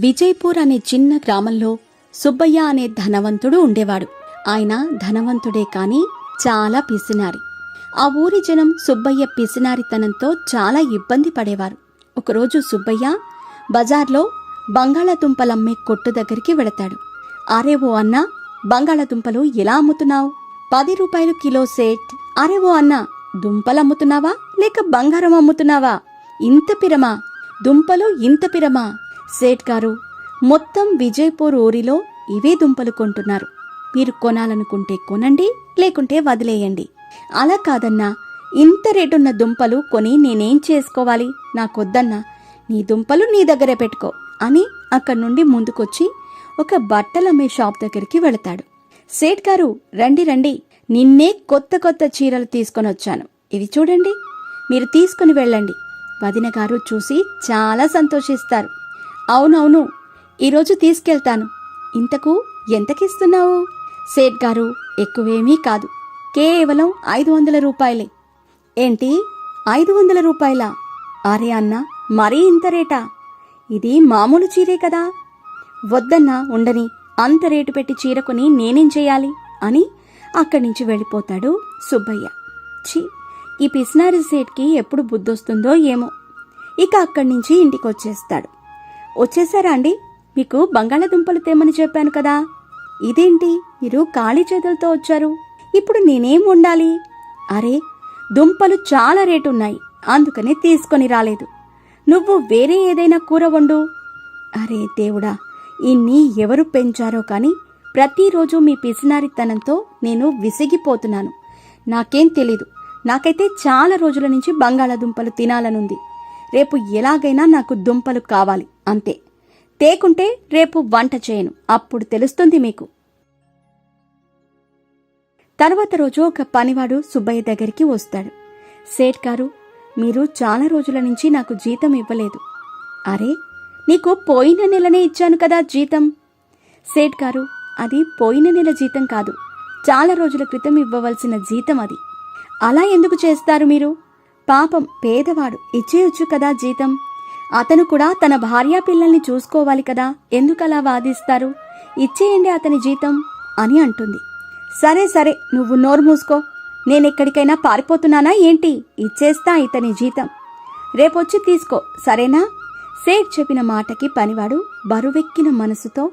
విజయపూర్ అనే చిన్న గ్రామంలో సుబ్బయ్య అనే ధనవంతుడు ఉండేవాడు. ఆయన ధనవంతుడే కాని చాలా పిసినారి. ఆ ఊరి జనం సుబ్బయ్య పిసినారితనంతో చాలా ఇబ్బంది పడేవారు. ఒకరోజు సుబ్బయ్య బజార్లో బంగాళాదుంపలమ్మే కొట్టు దగ్గరికి వెళతాడు. అరే ఓ అన్నా బంగాళాదుంపలు ఎలా అమ్ముతున్నావు? పది రూపాయలు కిలో సేట్. అరే ఓ అన్నా దుంపలు అమ్ముతున్నావా? లేక బంగారం అమ్ముతున్నావా? ఇంత పిరమా? దుంపలు ఇంత పిరమా? సేట్ గారు మొత్తం విజయపూర్ ఊరిలో ఇవే దుంపలు కొంటున్నారు. మీరు కొనాలనుకుంటే కొనండి లేకుంటే వదిలేయండి. అలా కాదన్నా ఇంత రేటున్న దుంపలు కొని నేనేం చేసుకోవాలి? నాకొద్దన్నా నీ దుంపలు నీ దగ్గరే పెట్టుకో అని అక్కడి నుండి ముందుకొచ్చి ఒక బట్టలమ్మే షాప్ దగ్గరికి వెళతాడు. సేట్ గారు రండి రండి నిన్నే కొత్త కొత్త చీరలు తీసుకొని వచ్చాను ఇవి చూడండి మీరు తీసుకుని వెళ్ళండి. వదిన గారు చూసి చాలా సంతోషిస్తారు. అవునవును. ఈరోజు తీసుకెళ్తాను. ఇంతకు ఎంతకిస్తున్నావు? సేట్ గారు ఎక్కువేమీ కాదు. కేవలం ఐదు వందల రూపాయలే. ఏంటి? ఐదు వందల రూపాయలా? అరే అన్న మరీ ఇంత రేటా? ఇది మామూలు చీరే కదా. వద్దన్నా ఉండని అంత రేటు పెట్టి చీర కొని నేనేం చేయాలి? అని అక్కడి నుంచి వెళ్ళిపోతాడు సుబ్బయ్య. ఛీ! ఈ పిస్నారి సేట్కి ఎప్పుడు బుద్ధొస్తుందో ఏమో. ఇక అక్కడి నుంచి ఇంటికి వచ్చేస్తాడు వచ్చేసారా అండి? మీకు బంగాళాదుంపలు తేమని చెప్పాను కదా. ఇదేంటి? మీరు ఖాళీ చేతులతో వచ్చారు. ఇప్పుడు నేనేం ఉండాలి అరే దుంపలు చాలా రేటున్నాయి. అందుకనే తీసుకొని రాలేదు. నువ్వు వేరే ఏదైనా కూర వండు. అరే దేవుడా ఇన్ని ఎవరు పెంచారో కానీ ప్రతిరోజు మీ పిసినారితనంతో నేను విసిగిపోతున్నాను. నాకేం తెలీదు. నాకైతే చాలా రోజుల నుంచి బంగాళాదుంపలు తినాలనుంది. రేపు ఎలాగైనా నాకు దుంపలు కావాలి అంతే. తేకుంటే రేపు వంట చేయను అప్పుడు తెలుస్తుంది మీకు. తర్వాత రోజు ఒక పనివాడు సుబ్బయ్య దగ్గరికి వస్తాడు. సేట్ గారు మీరు చాలా రోజుల నుంచి నాకు జీతం ఇవ్వలేదు. అరే నీకు పోయిన నెలనే ఇచ్చాను కదా జీతం? సేట్ గారు అది పోయిన నెల జీతం కాదు చాలా రోజుల క్రితం ఇవ్వవలసిన జీతం అది. అలా ఎందుకు చేస్తారు మీరు? పాపం పేదవాడు ఇచ్చేయొచ్చు కదా జీతం. అతను కూడా తన భార్యా పిల్లల్ని చూసుకోవాలి కదా ఎందుకలా వాదిస్తారు? ఇచ్చేయండి అతని జీతం అని అంటుంది. సరే సరే నువ్వు నోరు మూసుకో. నేనెక్కడికైనా పారిపోతున్నానా ఏంటి? ఇచ్చేస్తా ఇతని జీతం. రేపొచ్చి తీసుకో సరేనా? సేట్ చెప్పిన మాటకి పనివాడు బరువెక్కిన మనసుతో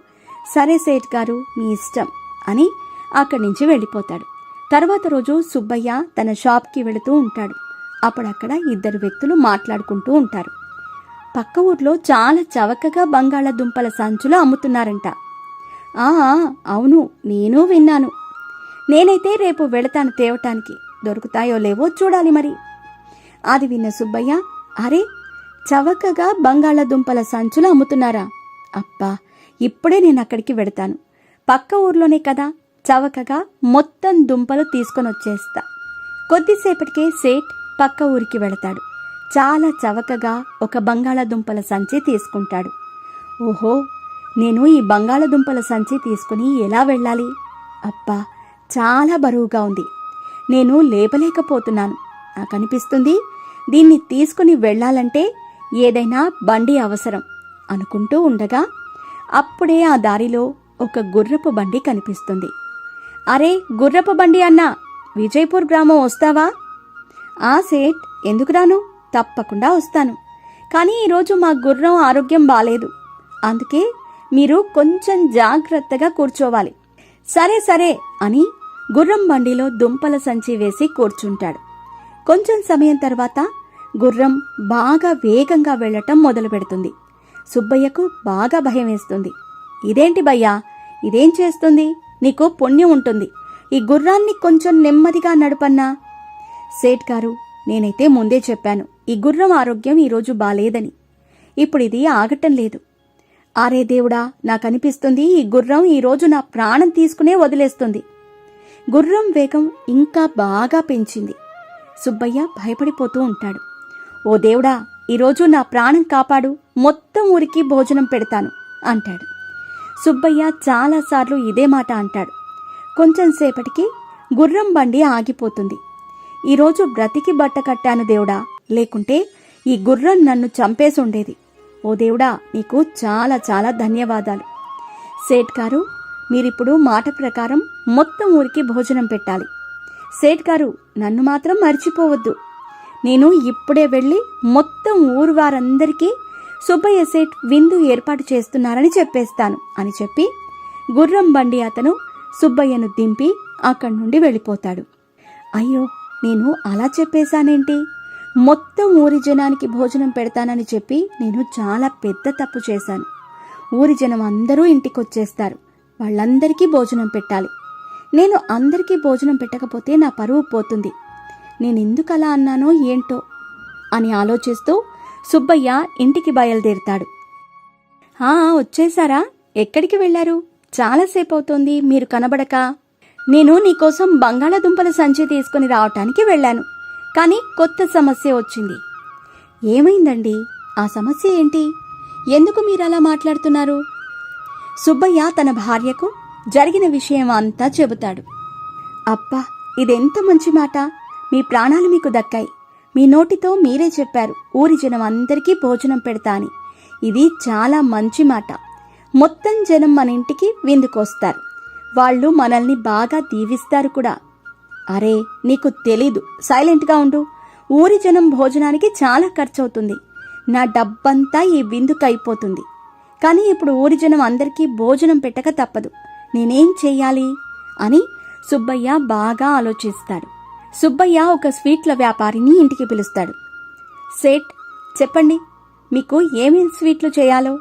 సరే సేట్ గారు మీ ఇష్టం అని అక్కడి నుంచి వెళ్ళిపోతాడు. తర్వాత రోజు సుబ్బయ్య తన షాప్కి వెళుతూ ఉంటాడు. అప్పుడక్కడ ఇద్దరు వ్యక్తులు మాట్లాడుకుంటూ ఉంటారు. పక్క ఊర్లో చాలా చవకగా బంగాళదుంపల సంచులు అమ్ముతున్నారంట. ఆ అవును నేను విన్నాను. నేనైతే రేపు వెళతాను తేవటానికి. దొరుకుతాయో లేవో చూడాలి మరి. అది విన్న సుబ్బయ్య అరే చవకగా బంగాళదుంపల సంచులు అమ్ముతున్నారా? అబ్బా ఇప్పుడే నేను అక్కడికి వెడతాను పక్క ఊర్లోనే కదా చవకగా మొత్తం దుంపలు తీసుకొని వచ్చేస్తా కొద్దిసేపటికే సేట్ పక్క ఊరికి వెళతాడు. చాలా చవకగా ఒక బంగాళాదుంపల సంచి తీసుకుంటాడు. ఓహో నేను ఈ బంగాళదుంపల సంచి తీసుకుని ఎలా వెళ్ళాలి? అబ్బా చాలా బరువుగా ఉంది. నేను లేపలేకపోతున్నాను. నాకు అనిపిస్తుంది దీన్ని తీసుకుని వెళ్ళాలంటే ఏదైనా బండి అవసరం అనుకుంటూ ఉండగా అప్పుడే ఆ దారిలో ఒక గుర్రపు బండి కనిపిస్తుంది. అరే గుర్రపు బండి అన్నా! విజయపూర్ గ్రామం వస్తావా? ఆ సేట్ ఎందుకు రాను? తప్పకుండా వస్తాను. కానీ ఈరోజు మా గుర్రం ఆరోగ్యం బాలేదు. అందుకే మీరు కొంచెం జాగ్రత్తగా కూర్చోవాలి. సరే సరే అని గుర్రం బండిలో దుంపల సంచి వేసి కూర్చుంటాడు. కొంచెం సమయం తర్వాత గుర్రం బాగా వేగంగా వెళ్ళటం మొదలు పెడుతుంది. సుబ్బయ్యకు బాగా భయం వేస్తుంది. ఇదేంటి భయ్యా? ఇదేం చేస్తుంది? నీకు పుణ్యం ఉంటుంది. ఈ గుర్రాన్ని కొంచెం నెమ్మదిగా నడుపన్నా సేట్ గారు నేనైతే ముందే చెప్పాను ఈ గుర్రం ఆరోగ్యం ఈరోజు బాలేదని. ఇప్పుడు ఇది ఆగటం లేదు. ఆరే దేవుడా నాకనిపిస్తుంది ఈ గుర్రం ఈరోజు నా ప్రాణం తీసుకునే వదిలేస్తుంది. గుర్రం వేగం ఇంకా బాగా పెంచింది. సుబ్బయ్య భయపడిపోతూ ఉంటాడు. ఓ దేవుడా ఈరోజు నా ప్రాణం కాపాడు మొత్తం ఊరికి భోజనం పెడతాను అంటాడు. సుబ్బయ్య చాలాసార్లు ఇదే మాట అంటాడు. కొంచెం సేపటికి గుర్రం బండి ఆగిపోతుంది. ఈరోజు బ్రతికి బట్ట కట్టాను దేవుడా. లేకుంటే ఈ గుర్రం నన్ను చంపేసుండేది. ఓ దేవుడా నీకు చాలా చాలా ధన్యవాదాలు. సేట్ గారు మీరిప్పుడు మాట ప్రకారం మొత్తం ఊరికి భోజనం పెట్టాలి. సేట్ గారు నన్ను మాత్రం మర్చిపోవద్దు. నేను ఇప్పుడే వెళ్ళి మొత్తం ఊరు వారందరికీ సుబ్బయ్య సేట్ విందు ఏర్పాటు చేస్తున్నారని చెప్పేస్తాను అని చెప్పి గుర్రం బండి అతను సుబ్బయ్యను దింపి అక్కడి నుండి వెళ్ళిపోతాడు. అయ్యో నేను అలా చెప్పేశానేంటి? మొత్తం ఊరి జనానికి భోజనం పెడతానని చెప్పి నేను చాలా పెద్ద తప్పు చేశాను. ఊరి జనం అందరూ ఇంటికొచ్చేస్తారు. వాళ్ళందరికీ భోజనం పెట్టాలి. నేను అందరికీ భోజనం పెట్టకపోతే నా పరువు పోతుంది. నేను ఎందుకు అలా అన్నానో ఏంటో? అని ఆలోచిస్తూ సుబ్బయ్య ఇంటికి బయలుదేరుతాడు. "ఆ, వచ్చేసారా ఎక్కడికి వెళ్ళారు? చాలాసేపు అవుతోంది మీరు కనబడక. నేను నీకోసం బంగాళాదుంపల సంచి తీసుకుని రావటానికి వెళ్ళాను. కానీ కొత్త సమస్య వచ్చింది. ఏమైందండి? ఆ సమస్య ఏంటి? ఎందుకు మీరు అలా మాట్లాడుతున్నారు? సుబ్బయ్య తన భార్యకు జరిగిన విషయం అంతా చెబుతాడు. అబ్బా ఇదెంత మంచి మాట. మీ ప్రాణాలు మీకు దక్కాయి. మీ నోటితో మీరే చెప్పారు. ఊరి జనం అందరికీ భోజనం పెడతా అని. ఇది చాలా మంచి మాట. మొత్తం జనం మన ఇంటికి విందుకొస్తారు. వాళ్ళు మనల్ని బాగా దీవిస్తారు కూడా. అరే నీకు తెలీదు. సైలెంట్గా ఉండు. ఊరి జనం భోజనానికి చాలా ఖర్చవుతుంది. నా డబ్బంతా ఈ విందుకు అయిపోతుంది కానీ ఇప్పుడు ఊరి జనం అందరికీ భోజనం పెట్టక తప్పదు. నేనేం చెయ్యాలి? అని సుబ్బయ్య బాగా ఆలోచిస్తాడు. సుబ్బయ్య ఒక స్వీట్ల వ్యాపారిని ఇంటికి పిలుస్తాడు. సేట్ చెప్పండి. మీకు ఏమేం స్వీట్లు చేయాలో?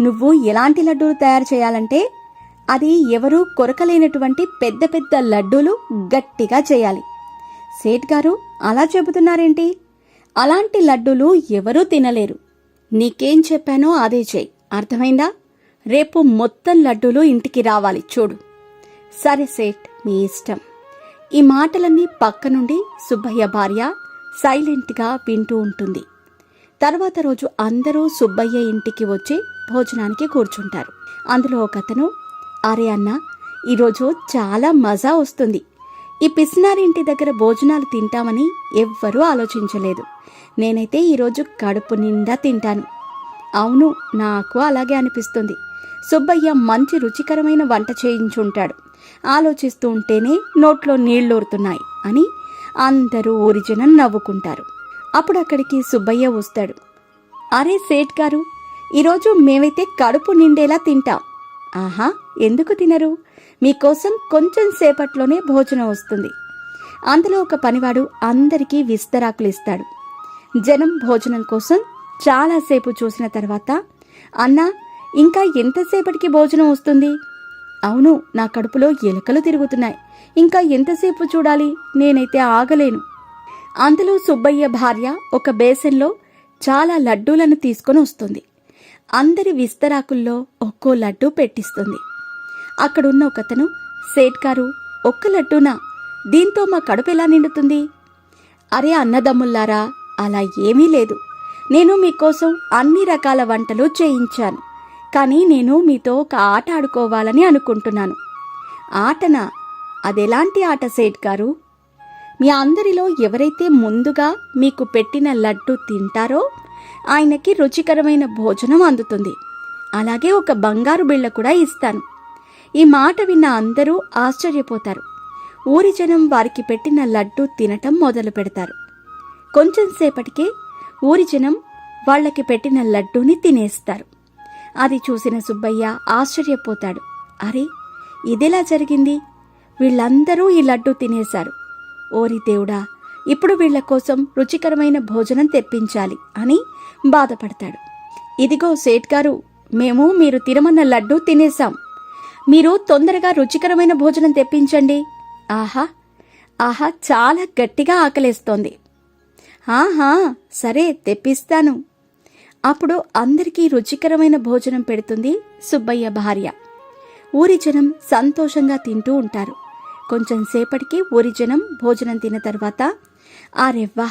నువ్వు ఎలాంటి లడ్డూలు తయారు చేయాలంటే అది ఎవరూ కొరకలేనటువంటి పెద్ద పెద్ద లడ్డూలు గట్టిగా చేయాలి. సేట్ గారు అలా చెబుతున్నారేంటి? అలాంటి లడ్డూలు ఎవరూ తినలేరు. నీకేం చెప్పానో అదే చేయి. అర్థమైందా? రేపు మొత్తం లడ్డూలు ఇంటికి రావాలి చూడు. సరే సేట్ మీ ఇష్టం. ఈ మాటలన్నీ పక్క నుండి సుబ్బయ్య భార్య సైలెంట్గా వింటూ ఉంటుంది. తర్వాత రోజు అందరూ సుబ్బయ్య ఇంటికి వచ్చి భోజనానికి కూర్చుంటారు. అందులో ఒకతను అరే అన్న ఈరోజు చాలా మజా వస్తుంది. ఈ పిసినారింటి దగ్గర భోజనాలు తింటామని ఎవ్వరూ ఆలోచించలేదు. నేనైతే ఈరోజు కడుపు నిండా తింటాను. అవును నాకు అలాగే అనిపిస్తుంది. సుబ్బయ్య మంచి రుచికరమైన వంట చేయించుంటాడు. ఆలోచిస్తూ ఉంటేనే నోట్లో నీళ్ళూరుతున్నాయి అని అందరూ ఒరిజినల్ నవ్వుకుంటారు. అప్పుడు అక్కడికి సుబ్బయ్య వస్తాడు. అరే సేట్ గారు ఈరోజు మేమైతే కడుపు నిండేలా తింటాం. ఆహా ఎందుకు తినరు? మీకోసం కొంచెం సేపట్లోనే భోజనం వస్తుంది. అందులో ఒక పనివాడు అందరికీ విస్తరాకులు ఇస్తాడు. జనం భోజనం కోసం చాలాసేపు చూసిన తర్వాత అన్నా ఇంకా ఎంతసేపటికి భోజనం వస్తుంది? అవును నా కడుపులో ఎలుకలు తిరుగుతున్నాయి. ఇంకా ఎంతసేపు చూడాలి? నేనైతే ఆగలేను. అందులో సుబ్బయ్య భార్య ఒక బేసన్లో చాలా లడ్డూలను తీసుకొని వస్తుంది. అందరి విస్తరాకుల్లో ఒక్కో లడ్డూ పెట్టిస్తుంది. అక్కడున్న ఒకతను సేట్ గారు ఒక్క లడ్డూనా? దీంతో మా కడుపు ఎలా నిండుతుంది? అరే అన్నదమ్ముల్లారా అలా ఏమీ లేదు. నేను మీకోసం అన్ని రకాల వంటలు చేయించాను. కానీ నేను మీతో ఒక ఆట ఆడుకోవాలని అనుకుంటున్నాను. ఆటనా? అదెలాంటి ఆట సేట్ గారు మీ అందరిలో ఎవరైతే ముందుగా మీకు పెట్టిన లడ్డు తింటారో ఆయనకి రుచికరమైన భోజనం అందుతుంది. అలాగే ఒక బంగారు బిళ్ళ కూడా ఇస్తాను. ఈ మాట విన్న అందరూ ఆశ్చర్యపోతారు. ఊరి జనం వారికి పెట్టిన లడ్డు తినటం మొదలు పెడతారు. కొంచెం సేపటికే ఊరి జనం వాళ్ళకి పెట్టిన లడ్డూని తినేస్తారు. అది చూసిన సుబ్బయ్య ఆశ్చర్యపోతాడు. అరే ఇదెలా జరిగింది? వీళ్ళందరూ ఈ లడ్డు తినేశారు. ఓరి దేవుడా ఇప్పుడు వీళ్ళ కోసం రుచికరమైన భోజనం తెప్పించాలి అని బాధపడతాడు. ఇదిగో సేట్ గారు మేము మీరు తినమన్న లడ్డు తినేశాం. మీరు తొందరగా రుచికరమైన భోజనం తెప్పించండి. ఆహా ఆహా చాలా గట్టిగా ఆకలేస్తోంది. ఆహా సరే తెప్పిస్తాను. అప్పుడు అందరికీ రుచికరమైన భోజనం పెడుతుంది సుబ్బయ్య భార్య. ఊరి జనం సంతోషంగా తింటూ ఉంటారు. కొంచెం సేపటికి ఊరి జనం భోజనం తిన్న తర్వాత ఆరెవ్వా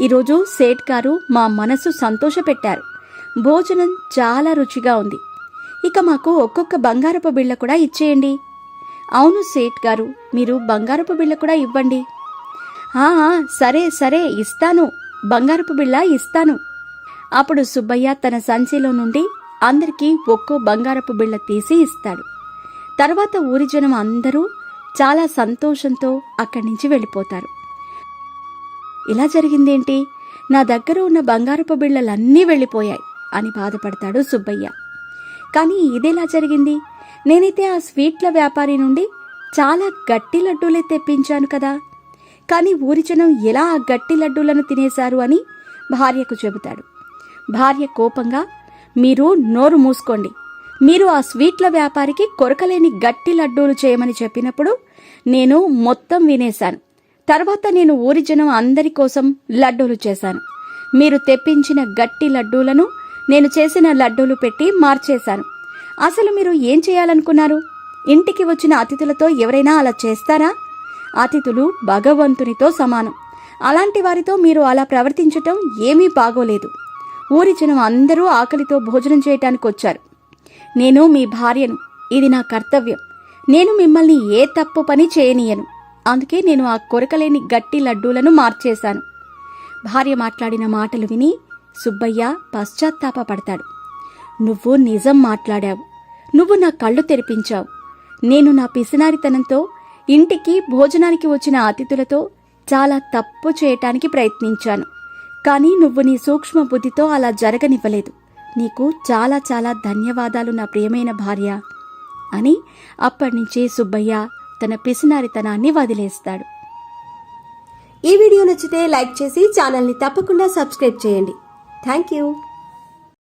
ఈరోజు సేట్ గారు మా మనసు సంతోషపెట్టారు. భోజనం చాలా రుచిగా ఉంది. ఇక మాకు ఒక్కొక్క బంగారపు బిళ్ళ కూడా ఇచ్చేయండి. అవును సేట్ గారు మీరు బంగారపు బిళ్ళ కూడా ఇవ్వండి. "ఆ, సరే సరే ఇస్తాను. బంగారపు బిళ్ళ ఇస్తాను. అప్పుడు సుబ్బయ్య తన సంచిలో నుండి అందరికీ ఒక్కో బంగారపు బిళ్ళ తీసి ఇస్తాడు. తర్వాత ఊరి జనం అందరూ చాలా సంతోషంతో అక్కడి నుంచి వెళ్ళిపోతారు. ఇలా జరిగిందేంటి? నా దగ్గర ఉన్న బంగారపు బిళ్ళలన్నీ వెళ్ళిపోయాయి అని బాధపడతాడు సుబ్బయ్య. కానీ ఇదేలా జరిగింది? నేనైతే ఆ స్వీట్ల వ్యాపారి నుండి చాలా గట్టి లడ్డూలే తెప్పించాను కదా. కానీ ఊరి జనం ఎలా ఆ గట్టి లడ్డూలను తినేశారు అని భార్యకు చెబుతాడు. భార్య కోపంగా మీరు నోరు మూసుకోండి. మీరు ఆ స్వీట్ల వ్యాపారికి కొరకలేని గట్టి లడ్డూలు చేయమని చెప్పినప్పుడు నేను మొత్తం వినేశాను. తర్వాత నేను ఊరి జనం అందరి కోసం లడ్డూలు చేశాను. మీరు తెప్పించిన గట్టి లడ్డూలను నేను చేసిన లడ్డూలు పెట్టి మార్చేశాను. అసలు మీరు ఏం చేయాలనుకున్నారు? ఇంటికి వచ్చిన అతిథులతో ఎవరైనా అలా చేస్తారా? అతిథులు భగవంతునితో సమానం. అలాంటి వారితో మీరు అలా ప్రవర్తించటం ఏమీ బాగోలేదు. ఊరి జనం అందరూ ఆకలితో భోజనం చేయటానికి వచ్చారు. నేను మీ భార్యను. ఇది నా కర్తవ్యం. నేను మిమ్మల్ని ఏ తప్పు పని చేయనీయను. అందుకే నేను ఆ కొరకలేని గట్టి లడ్డూలను మార్చేశాను. భార్య మాట్లాడిన మాటలు విని సుబ్బయ్య పశ్చాత్తాపపడతాడు. నువ్వు నిజం మాట్లాడావు. నువ్వు నా కళ్ళు తెరిపించావు. నేను నా పిసినారితనంతో ఇంటికి భోజనానికి వచ్చిన అతిథులతో చాలా తప్పు చేయటానికి ప్రయత్నించాను. కానీ నువ్వు నీ సూక్ష్మ బుద్ధితో అలా జరగనివ్వలేదు. నీకు చాలా చాలా ధన్యవాదాలు నా ప్రియమైన భార్య అని అప్పటినుంచి సుబ్బయ్య తన పిసినారితనాన్ని వదిలేస్తాడు. ఈ వీడియో నచ్చితే లైక్ చేసి ఛానల్ని తప్పకుండా సబ్స్క్రైబ్ చేయండి. Thank you.